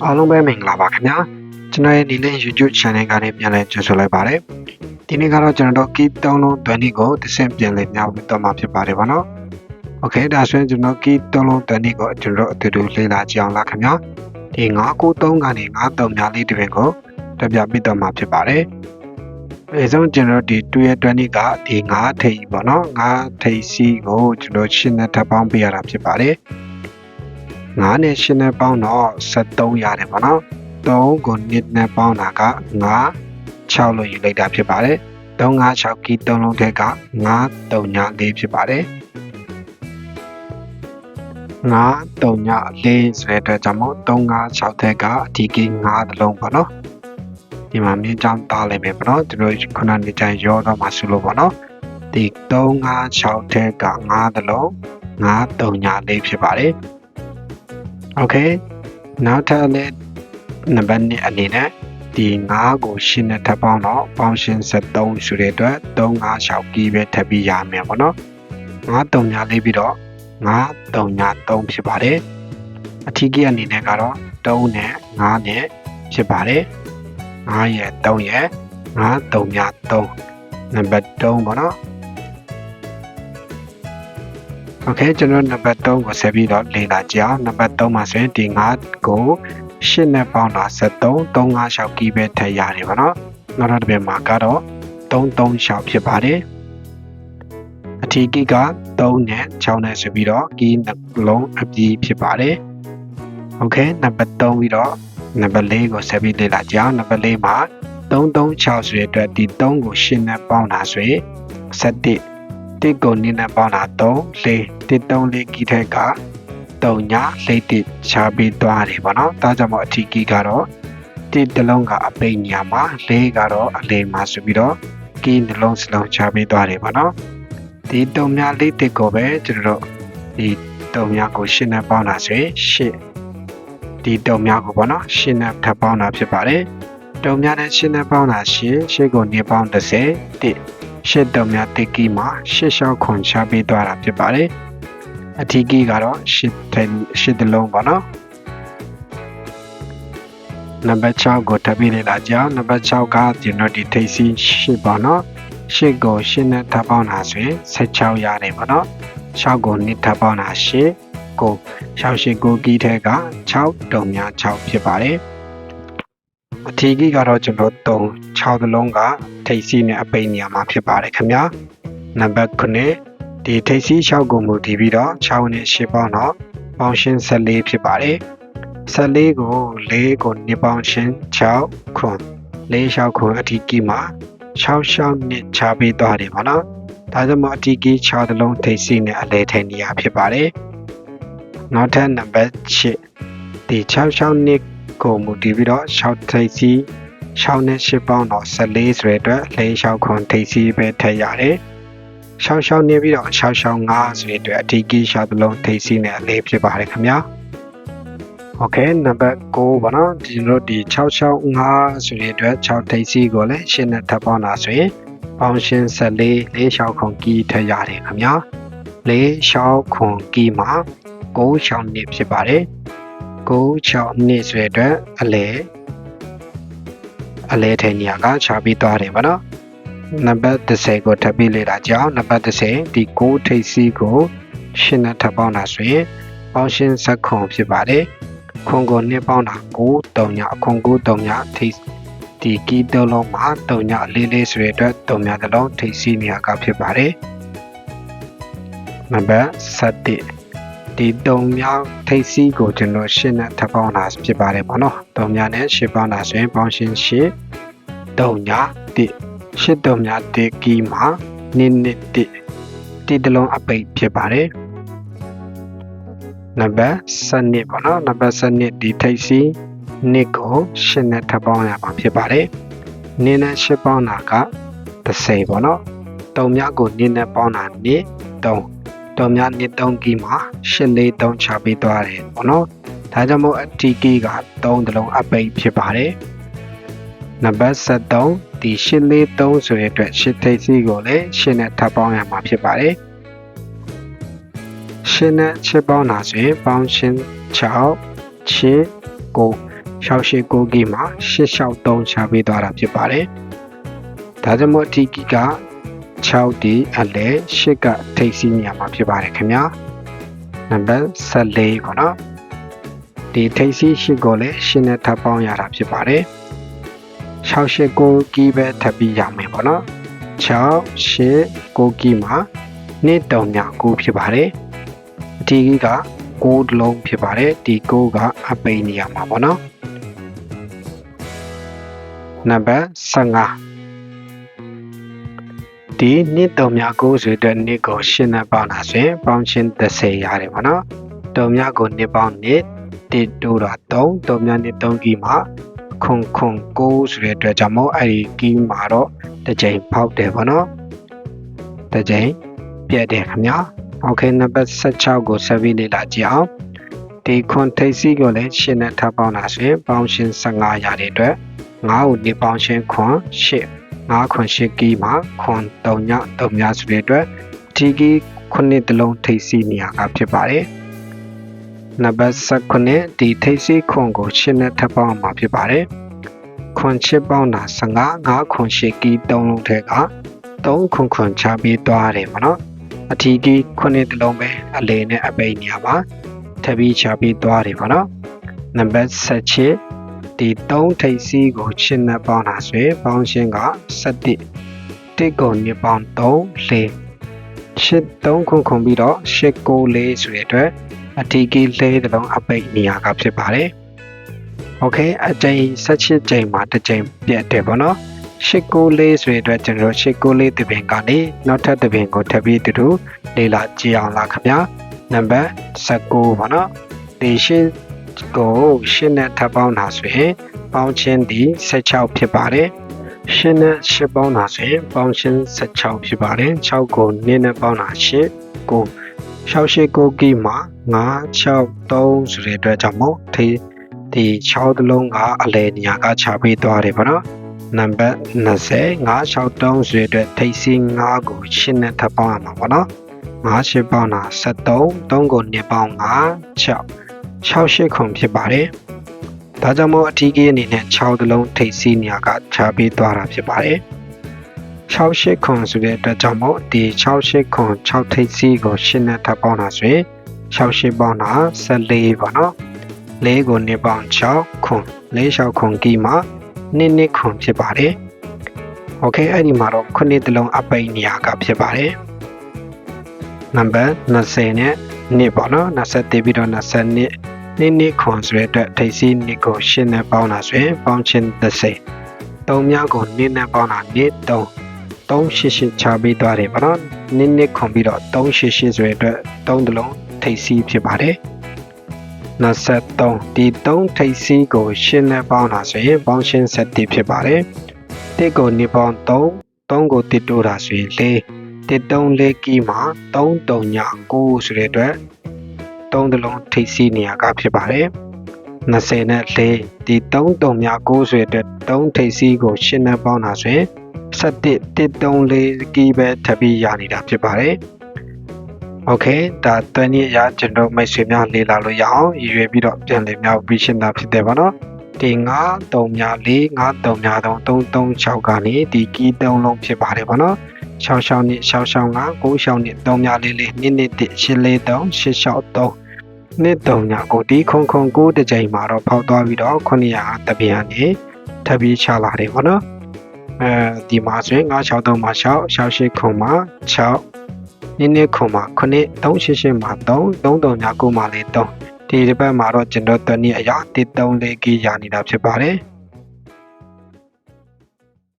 အားလုံးပဲမင်္ဂလာပါခင်ဗျာကျွန်တော်ရဲ့ဒီနေ့ YouTube channel ကနေပြန်လည်ကြိုဆိုလိုက်ပါတယ်ဒီနေ့ကတော့ကျွန်တော်တို့ key 3လုံး20ကိုတစ်ဆင့်ပြန်လည်ညောင်းပြီးတော့မှာဖြစ်ပါတယ်ဗောနော် Okay ဒါဆိုရင်ကျွန်တော် key 3လုံး20ကိုကျွန်တော်အတူတူလေ့လာကြအောင်လားခင်ဗျာဒီ993ကနေ93များလေးတစ်ပင်ကိုတပြပြီးတော့မှာဖြစ်ပါတယ်အဲဆုံးကျွန်တော်ဒီ2ရဲ့20ကဒီ9ထိပ်ပေါ့နော်9ထိပ်စီကိုကျွန်တော်ရှင်းနဲ့ထပ်ပေါင်းပေးရတာဖြစ်ပါတယ် 9နဲ့8နဲ့ပေါင်းတော့73ရတယ်ပေါ့နော်3ကို2နဲ့ပေါင်းတာက9 6လို့ယူလိုက်တာဖြစ်ပါတယ်3 5 6ကီ3လုံးထက်က9 3ည4ဖြစ်ပါတယ်9 3ည4ဆိုတဲ့အတွက်ကြောင့်မို့3 5 6ထက်ကအထီးက9တလုံးပေါ့နော်ဒီမှာမြင်းချောင်းတားလိုက်မယ်ပေါ့နော်ကျွန်တော်ခုနနေတိုင်းရောတော့မှဆိုလို့ပေါ့နော်ဒီ3 5 6ထက်က9တလုံး9 3ည4ဖြစ်ပါတယ် okay နောက်ထပ်လည်းနံပါတ်1အနေနဲ့ဒီ9ကိုရှင်းနဲ့ထပ်ပေါင်းတော့ပေါင်းရှင်း73ဆိုတဲ့အတွက်3 5 6ကြီးပဲထပ်ပြီးရမယ်ပေါ့နော်9 3ညာလေးပြီးတော့9 3ညာ3ဖြစ်ပါတယ်အထီးကြီးအနေနဲ့ကတော့3နဲ့9နဲ့ဖြစ်ပါတယ်9ရဲ့3ရဲ့9 3ညာ3နံပါတ်3ပေါ့နော် โอเคကျွန်တော်နံပါတ်3ကိုဆက်ပြီးတော့လေ့လာကြအောင်နံပါတ်3မှာဆိုရင်ဒီ9ကို8နဲ့ပေါင်းတာ73 356ကီးပဲထည့်ရတယ်ဗောနော်နောက်တော့တစ်ပြမှာကတော့336ဖြစ်ပါတယ်အထီးကီးက3နဲ့6နဲ့ဆိုပြီးတော့ကီးနှလုံးအပြီးဖြစ်ပါတယ်โอเคနံပါတ်3ပြီးတော့နံပါတ်4ကိုဆက်ပြီးလေ့လာကြအောင်နံပါတ်4မှာ336ဆိုတဲ့အတွက်ဒီ3ကို8နဲ့ပေါင်းတာဆိုရင်7 တစ်ကိုနင်းနဲ့ပေါင်းတာ3 4တစ်3 4ကီးထက်က3ည4တစ်ချပြီးသွားတယ်ပေါ့နော်ဒါကြောင့်မို့အထီးကီးကတော့တစ်တစ်လုံးကအပိတ်ညာမှာ4ကတော့အလေမှာဆိုပြီးတော့ကီးနှလုံးစလုံးချပြီးသွားတယ်ပေါ့နော်ဒီ3ည4တစ်ကိုပဲကျွန်တော်တို့ဒီ3ညကို8နဲ့ပေါင်းတာဆိုရင်8ဒီ3ညကိုပေါ့နော်8နဲ့ထပ်ပေါင်းတာဖြစ်ပါတယ်3ညနဲ့8နဲ့ပေါင်းတာ8 8ကိုနေပေါင်း30တစ် ရှစ်တုံများတိကီမှာရှစ်လျှောက်ခွန်ချပေးသွားတာဖြစ်ပါတယ်အထီးကီကတော့ရှစ်ထရှစ်တလုံးပါနော်နံပါတ်6ကိုထပ်ပြီးလေ့လာကြအောင်နံပါတ်6ကကျွန်တော်ဒီထိပ်စီး8ပါနော်8ကို8နဲ့ထပ်ပေါင်းတာဆိုရင်16ရတယ်ပါနော်6ကို2ထပ်ပေါင်းတာ8ကို6 8ကိုကီးထဲက6တုံများ6ဖြစ်ပါတယ်အထီးကြီးကတော့ကျွန်တော်3 6သလုံးက ထိပ်စီးနဲ့အပိန်နေရာမှာဖြစ်ပါတယ်ခင်ဗျာနံပါတ်9ဒီထိပ်စီး6ကိုမူတည်ပြီးတော့6နဲ့10ပေါင်းတော့ပေါင်းရှင်း14ဖြစ်ပါတယ်14ကို4ကို2ပေါင်းရှင်း6ခွန်4 6ခွန်အထီးကြီးမှာ6 6နဲ့ချပေးသွားတယ်ပေါ့နော်ဒါကြောင့်မို့အထီးကြီး6သလုံးထိပ်စီးနဲ့အလဲထိုင်နေရာဖြစ်ပါတယ်နောက်ထပ်နံပါတ်8ဒီ6 6နှစ်ကိုမူတည်ပြီးတော့6ထိပ်စီး 6နဲ့8ပေါင်းတော့14ဆိုတဲ့အတွက်၄6ခွန်ထိပ်စီးပဲထည့်ရတယ်။6 6နေပြီးတော့6 6 5ဆိုတဲ့အတွက်အထီးကြီး6သလုံးထိပ်စီးနဲ့အလေးဖြစ်ပါတယ်ခင်ဗျာ။ Okay နံပါတ်9ပေါ့နော်ဒီလိုဒီ6 6 5ဆိုတဲ့အတွက်6ထိပ်စီးကိုလည်းရှင်းနဲ့ထပ်ပေါင်းတာဆိုရင်ပေါင်းရှင်း14၄6ခွန်ကီးထည့်ရတယ်ခင်ဗျာ။၄6ခွန်ကီးမှာ9 6နှစ်ဖြစ်ပါတယ်။9 6နှစ်ဆိုတဲ့အတွက်အလဲ အလဲထဲနေရာကချပြီးသွားတယ်ဗောနော်နံပါတ်30ကိုထပ်ပြီးလေ့လာကြအောင်နံပါတ်30ဒီ6ထိပ်စီးကိုရှင်းနဲ့ထပ်ပေါင်းတာဆိုရင်ပေါင်းရှင်းဆက်ခွန်ဖြစ်ပါတယ်ခွန်ကိုနှစ်ပေါင်းတာ9 3ညအခွန်9 3ညထိပ်ဒီကီးတစ်လုံးမှာ3ညလေးလေးဆိုတဲ့အတွက်3ညတစ်လုံးထိပ်စီးနေရာကဖြစ်ပါတယ်နံပါတ်7ဒီတုံမြောက်ထိပ်စီးကိုကျွန်တော်ရှင်းနဲ့ထပ်ပေါင်းတာဖြစ်ပါတယ်ပေါ့နော်တုံများနဲ့ရှင်းပေါင်းတာဆိုရင်ပေါင်းရှင်းရှင်း တုံညာတိရှစ်တုံညာတိကီမှာနင်းနစ်တိတိတလုံးအပိတ်ဖြစ်ပါတယ်နံပါတ်7ပေါ့နော်နံပါတ်7ဒီထိပ်စီးနှစ်ကိုရှင်းနဲ့ထပ်ပေါင်းရမှာဖြစ်ပါတယ်နင်းနဲ့ရှစ်ပေါင်းတာက30ပေါ့နော်တုံမြကိုနင်းနဲ့ပေါင်းတာနှစ်3တုံမြနှစ်3ကီမှာရှစ်လေး3ချပေးသွားတယ်ပေါ့နော်ဒါကြောင့်မို့အတီကီက3တလုံးအပိတ်ဖြစ်ပါတယ် နံပါတ်73ဒီ843ဆိုတဲ့အတွက်8ထိပ်စီးကိုလည်း8နဲ့ထပ်ပေါင်းရမှာဖြစ်ပါတယ်8နဲ့8ပေါင်းတာဆိုရင်ပေါင်းရှင်း6 6 9 689ကီမှာ863ချပေးသွားတာဖြစ်ပါတယ်ဒါကြောင့်မို့အတီကီက6ဒီအလဲ8ကထိပ်စီးနေရမှာဖြစ်ပါတယ်ခင်ဗျာနံပါတ်14ပေါ့နော်ဒီထိပ်စီး8ကိုလည်း8နဲ့ထပ်ပေါင်းရတာဖြစ်ပါတယ် 689ကီပဲထပ်ပြီးရမယ်ပေါ့နော်689ကီမှာနှစ်တုံညာ9ဖြစ်ပါတယ်အတီကီက6လုံးဖြစ်ပါတယ်ဒီ9ကအပိန်နေရမှာပေါ့နော်နံပါတ်15ဒီနှစ်တုံမြကိုဆိုတဲ့နှစ်ကိုရှင်းနေပေါင်းတာဆိုရင်ပေါင်းချင်း30ရတယ်ပေါ့နော်တုံမြကိုနှစ်ပေါင်းနှစ်တစ်တိုးတာ3တုံမြနှစ်3ကီမှာ ခွန်ခွန်9ဆိုတဲ့အတွက်ကြောင့်မို့အဲ့ဒီကီမှာတော့တစ်ချိန်ဖောက်တယ်ပေါ့နော်တစ်ချိန်ပြတ်တယ်ခင်ဗျာโอเคနံပါတ်16ကိုဆက်ပြီးလေ့လာကြည့်အောင်ဒီခွန်ထိပ်စီးကိုလည်းရှင်းနဲ့ထပ်ပေါင်းတာဆိုရင်ပေါင်းရှင်း15ရတဲ့အတွက်9ကိုနှစ်ပေါင်းရှင်းခွန်8 9ခွန်8ကီမှာခွန်3ည3ညဆိုတဲ့အတွက်ဒီကီခုနှစ်တလုံးထိပ်စီးနေရတာဖြစ်ပါတယ် နံပါတ်19ဒီထိပ်စီးခွန်ကိုရှင်းနဲ့ထပ်ပေါင်းမှာဖြစ်ပါတယ်ခွန်8ပေါင်းတာ15 9ခွန်8ကီ3လုံးထဲက3ခွန်ခွန်ချပြီးသွားတယ်မနော်အထီကီခုနှစ်တလုံးပဲအလေနဲ့အပိန်နေရပါထပ်ပြီးချပြီးသွားတယ်ပေါ့နော်နံပါတ်17ဒီ3ထိပ်စီးကိုရှင်းနဲ့ပေါင်းတာဆိုရင်ပေါင်းရှင်းက17တစ်ကိုနှစ်ပေါင်း3လေရှစ်3ခုခုပြီးတော့ရှစ်ကို4ဆိုတဲ့အတွက် အထီးကီးလဲတလုံးအပိတ်နေရာကဖြစ်ပါတယ်။ Okay အကြိမ်16ကြိမ်မှာတစ်ကြိမ်ပြတ်တယ်ပေါ့နော်။ရှစ်ကိုလေးဆိုတဲ့အတွက်ကျွန်တော်ရှစ်ကိုလေးတပင်ကနေနောက်ထပ်တပင်ကိုထပ်ပြီးတူတူလေ့လာကြည့်အောင်လားခင်ဗျာ။နံပါတ်19ပေါ့နော်။ဒီရှင်းကိုရှင်းနဲ့ထပ်ပေါင်းတာဆိုရင်ပေါင်းချင်းဒီ16ဖြစ်ပါတယ်။ရှင်းနဲ့ရှင်းပေါင်းတာဆိုရင်ပေါင်းရှင်း16ဖြစ်ပါတယ်6ကို2နဲ့ပေါင်းတာ8ကို 689ကီမှာ963ဆိုတဲ့အတွက်ကြောင့်မို့ဒီဒီ6တလုံးကအလဲနေရာကခြာပေးသွားတယ်ပေါ့နော်နံပါတ်20 963ဆိုတဲ့အတွက်ထိပ်စီး9ကိုရှင်းနဲ့ထပ်ပေါင်းရမှာပေါ့နော်9ရှစ်ပေါင်းတာ73 3ကို2ပေါင်း5 6 6ရှစ်ခုဖြစ်ပါတယ်ဒါကြောင့်မို့အထီးကြီးအနေနဲ့6တလုံးထိပ်စီးနေရာကခြာပေးသွားတာဖြစ်ပါတယ် 6ရှစ်ခွန်ဆိုတဲ့အတွက်ကြောင့်မို့ဒီ6ရှစ်ခွန်6ထိပ်စီးကိုရှင်းနဲ့ထပ်ပေါင်းတာဆိုရင်6ရှစ်ပေါင်းတာ14ပေါ့နော်4ကို2ပေါင်း6ခွန်4 6ခွန်ကြီးမှာနှစ်နှစ်ခွန်ဖြစ်ပါတယ်โอเคအဲ့ဒီမှာတော့ခုနှစ်တလုံးအပိတ်နေရာကဖြစ်ပါတယ်နံပါတ်20နဲ့နှစ်ပေါ့နော်21ပြီးတော့20နှစ်နှစ်နှစ်ခွန်ဆိုတဲ့အတွက်ထိပ်စီးနှစ်ကိုရှင်းနဲ့ပေါင်းတာဆိုရင်ပေါင်းချင်း30သုံးများကိုနှစ်နဲ့ပေါင်းတာနှစ်3 388ချပေးသွားတယ်ပေါ့နော်နှစ်နှစ်ခွန်ပြီးတော့388ဆိုတဲ့အတွက်3တလုံးထိပ်စီးဖြစ်ပါတယ်23ဒီ3ထိပ်စီးကိုရှင်းနဲ့ပေါင်းတာဆိုရင်ပေါင်းရှင်း7ဖြစ်ပါတယ်တစ်ကိုနှစ်ပေါင်း3 3ကိုတစ်တိုးတာဆိုရင်4တစ်3လေးကီမှာ3 3ည9ဆိုတဲ့အတွက်3တလုံးထိပ်စီးနေရကဖြစ်ပါတယ်20နဲ့4ဒီ3 3ည9ဆိုတဲ့အတွက်3ထိပ်စီးကိုရှင်းနဲ့ပေါင်းတာဆိုရင် 17.134ကီပဲထပ်ပြီးရနေတာဖြစ်ပါတယ်။ Okay ဒါတန်ရရကျွန်တော်မိတ်ဆွေများလေ့လာလို့ရအောင်ရည်ရွယ်ပြီးတော့ပြန်လည်များပြီးရှင်းတာဖြစ်တယ်ပေါ့နော်။ဒီ9 3များ4 9 3များ3 3 6ကနေဒီကီး3လုံးဖြစ်ပါတယ်ပေါ့နော်။ရှောင်းရှောင်းနှစ်ရှောင်းရှောင်းငါကိုရှောင်းနှစ်သုံးများလေးလေးနှစ်နှစ်တစ်ရှစ်လေးသုံးရှစ်ရှောင်းသုံးနှစ်သုံးညာကိုဒီခုံခုံကိုတစ်ချိန်မှာတော့ဖောက်သွားပြီးတော့900တပြန်နေထပ်ပြီးချလာတယ်ပေါ့နော် အဲဒီမှာဆိုရင်9 6 3မှာ6 6 8ခုံမှာ6နည်းနည်းခွန်မှာ9 388မှာ3 339မှာလည်း3ဒီတစ်ပတ်မှာတော့ကျွန်တော်တနည်းအရာ134ကီးရနေတာဖြစ်ပါတယ်